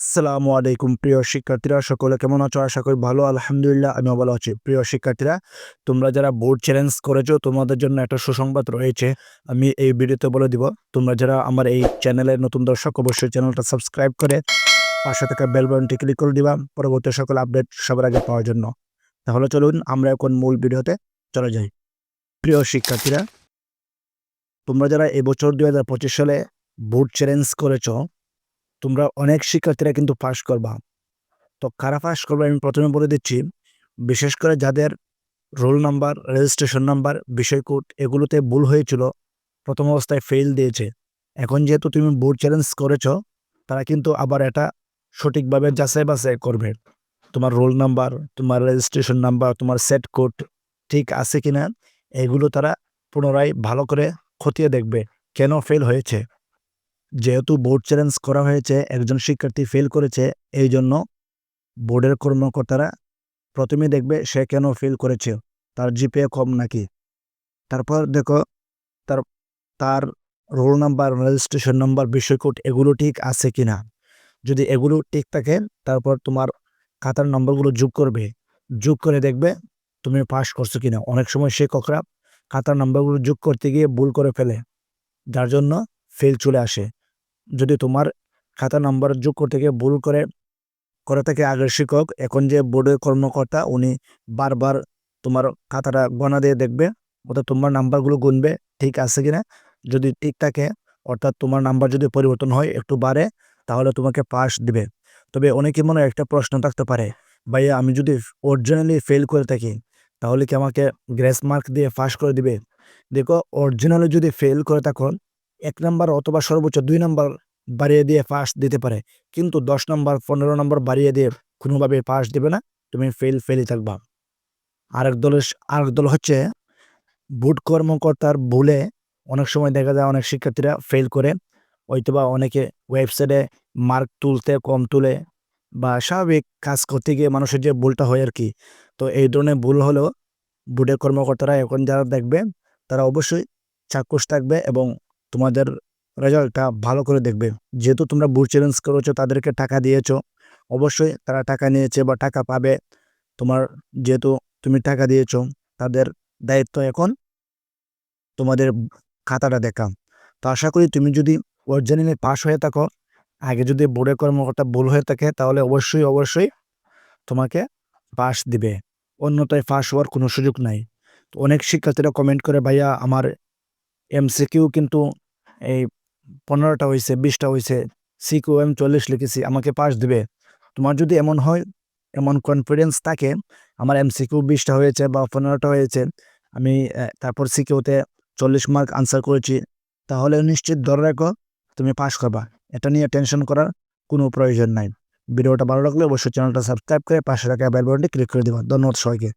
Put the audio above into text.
আসসালামু আলাইকুম প্রিয় শিক্ষার্থীরা, সকলে কেমন আছো? আশা করি ভালো, আলহামদুলিল্লাহ, আমিও ভালো আছি। প্রিয় শিক্ষার্থীরা, তোমরা যারা বোর্ড চ্যালেঞ্জ করেছ, তোমাদের জন্য একটা সুসংবাদ রয়েছে। আমি এই ভিডিওতে বলে দিব, তোমরা যারা আমার এই চ্যানেলের নতুন দর্শক, অবশ্যই চ্যানেলটা সাবস্ক্রাইব করে পাশে থাকা বেল বাটনটি ক্লিক করে দিবা, পরবর্তী সকল আপডেট সবার আগে পাওয়ার জন্য। তাহলে চলুন, আমরা এখন মূল ভিডিওতে চলে যাই। প্রিয় শিক্ষার্থীরা, তোমরা যারা এবছর দুই হাজার পঁচিশ সালে বোর্ড চ্যালেঞ্জ করেছ তোমরা অনেক শিক্ষার্থীরা কিন্তু পাশ করবা। তো কারা পাশ করবে আমি প্রথমে বলে দিচ্ছি, বিশেষ করে যাদের রোল নাম্বার রেজিস্ট্রেশন নাম্বার বিষয় কোড এগুলোতে ভুল হয়েছিল, প্রথম অবস্থায় ফেল দিয়েছে। এখন যেহেতু তুমি বোর্ড চ্যালেঞ্জ করেছ, তারা কিন্তু আবার এটা সঠিকভাবে যাচাই বাছাই করবে। তোমার রোল নাম্বার তোমার রেজিস্ট্রেশন নাম্বার তোমার সেট কোড ঠিক আছে কিনা, এগুলো তারা পুনরায় ভালো করে খতিয়ে দেখবে, কেন ফেল হয়েছে। যেহেতু বোর্ড চ্যালেঞ্জ করা হয়েছে, একজন শিক্ষার্থী ফেল করেছে, এই জন্য বোর্ডের কর্মকর্তারা প্রথমে দেখবে সে কেন ফেল করেছে, তার জিপিএ কম নাকি? তারপর দেখো, তার তার রোল নাম্বার রেজিস্ট্রেশন নাম্বার বিষয় কোড এগুলো ঠিক আছে কি না যদি এগুলো ঠিক থাকে, তারপর তোমার খাতার নম্বরগুলো যোগ করবে, যোগ করে দেখবে তুমি পাস করছ কিনা? অনেক সময় সে শিক্ষকরা খাতার নম্বরগুলো যোগ করতে গিয়ে ভুল করে ফেলে, যার জন্য ফেল চলে আসে। যদি তোমার খাতা নাম্বার যোগ করতে গিয়ে ভুল করে করে থাকে আগের শিক্ষক, এখন যে বোর্ডের কর্মকর্তা উনি বারবার তোমার খাতাটা গণা দিয়ে দেখবে, অর্থাৎ তোমার নাম্বারগুলো গুনবে, ঠিক আছে কিনা? যদি ঠিক থাকে, অর্থাৎ তোমার নাম্বার যদি পরিবর্তন হয় একটু বাড়ে, তাহলে তোমাকে পাস দিবে। তবে অনেকে মনে একটা প্রশ্ন থাকতে পারে, ভাইয়া, আমি যদি অরিজিনালি ফেল করে থাকি, তাহলে কি আমাকে গ্রেস মার্ক দিয়ে পাস করে দিবে? দেখো অরিজিনালি যদি ফেল করে থাকো এক নাম্বার অথবা সর্বোচ্চ দুই নাম্বার বাড়িয়ে দিয়ে পাস দিতে পারে। কিন্তু দশ নাম্বার, পনেরো নাম্বার বাড়িয়ে দিয়ে কোনোভাবে পাস দেবে না, তুমি ফেল ফেলই থাকবা। আরেক দলের আরেক দল হচ্ছে বুট কর্মকর্তার ভুলে অনেক সময় দেখা যায় অনেক শিক্ষার্থীরা ফেল করে। হয়তোবা অনেকে ওয়েবসাইটে মার্ক তুলতে, কম তুলে বা স্বাভাবিক কাজ করতে গিয়ে মানুষের যে ভুলটা হয় আর কি। তো এই ধরনের ভুল হলেও বুটের কর্মকর্তারা এখন যারা দেখবে, তারা অবশ্যই চাক্ষুষ থাকবে এবং তোমাদের রেজাল্টটা ভালো করে দেখবে। যেহেতু তোমরা বুট চ্যালেঞ্জ করেছ, তাদেরকে টাকা দিয়েছ, অবশ্যই তারা টাকা নিয়েছে বা টাকা পাবে। তোমার যেহেতু তুমি টাকা দিয়েছ, তাদের দায়িত্ব এখন তোমাদের খাতাটা দেখা। তো আশা করি তুমি যদি অরিজিনালি পাস হয়ে থাকো, আগে যদি বোর্ডের কর্মকর্তা ভুল হয়ে থাকে, তাহলে অবশ্যই অবশ্যই তোমাকে পাস দিবে। অন্যথায় পাস হওয়ার কোনো সুযোগ নাই। তো অনেক শিক্ষার্থীরা কমেন্ট করে, ভাইয়া, আমার এমসিকিউ কিন্তু এই পনেরোটা হয়েছে বিশটা হয়েছে সিকিউ এম চল্লিশ লিখেছি, আমাকে পাস দিবে। তোমার যদি এমন হয়, এমন কনফিডেন্স থাকে, আমার এম এমসিকিউ বিশটা হয়েছে বা পনেরোটা হয়েছে, আমি তারপর সিকিউতে চল্লিশ মার্ক আনসার করেছি, তাহলে নিশ্চিত ধরে রাখো, তুমি পাস করবা। এটা নিয়ে টেনশন করার কোনো প্রয়োজন নাই। ভিডিওটা ভালো লাগলে অবশ্যই চ্যানেলটা সাবস্ক্রাইব করে পাশে রাখা বেল ক্লিক করে দেবা। ধন্যবাদ সবাইকে।